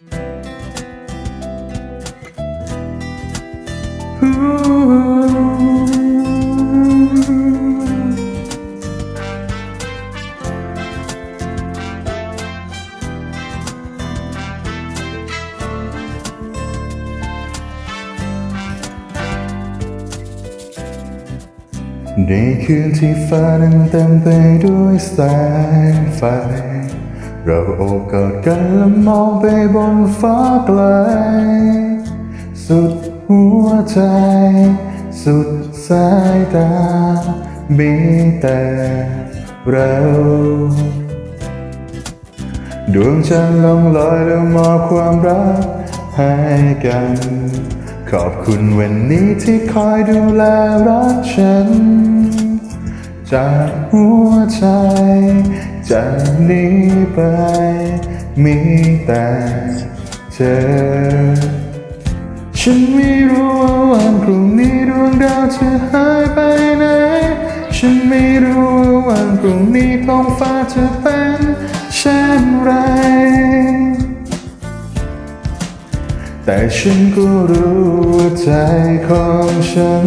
ในคืนที่ฟ้านั้นเต็มไปด้วยแสงไฟ เราโอบกอดกันและมองไปบนฟ้าไกล สุดหัวใจ สุดสายตา มีแต่เราดวงจันทร์ลงลอยแล้วมอบความรักให้กัน ขอบคุณวันนี้ที่คอยดูแลรักฉัน จากหัวใจ จากนี้ไป มีแต่เธอ ฉันไม่รู้ว่าวันพรุ่งนี้ดวงดาวจะหายไปไหน ฉันไม่รู้ว่าวันพรุ่งนี้ท้องฟ้าจะเป็นเช่นไรแต่ฉันก็รู้ว่าใจของฉัน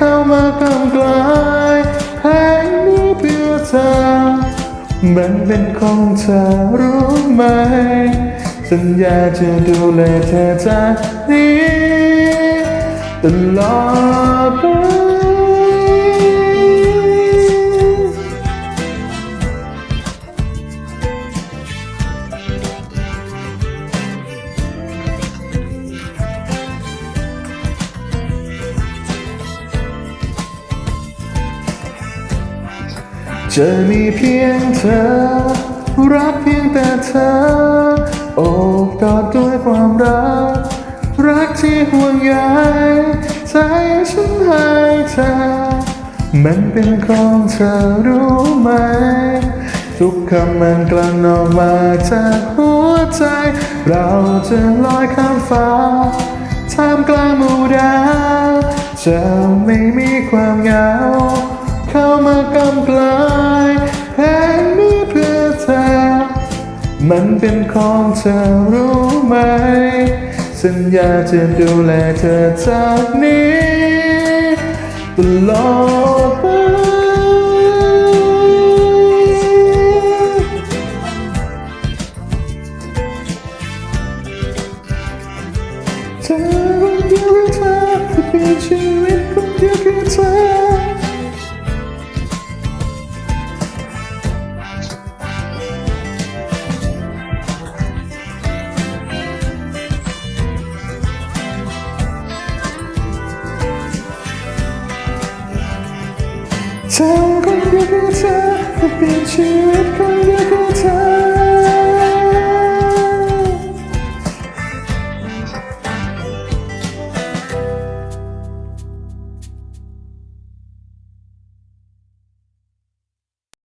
เข้ามากำกลายแผงนี้เพื่อเธอมันเป็นของเธอรู้ไหม สัญญาจะดูแลเธอจากนี้ตลอดไป จะมีเพียงเธอ รักเพียงแต่เธอ โอบกอดด้วยความรัก รักที่ห่วงใยใจฉันให้เธอ มันเป็นของเธอรู้ไหม ทุกคำมันกลั่นออกมาจากหัวใจ เราจะลอยข้ามฟ้าท่ามกลางหมู่ดาวจะไม่มีความเหงา เข้ามากำกลายแผนนี้เพื่อเธอ มันเป็นของเธอรู้ไหม สัญญาจะดูแลเธอจากนี้ตลอดไปเธอคนเดียวคือเธอจะเปลี่ยนชีวิตคนเดียวคือเธอ เธอคนเดียวคื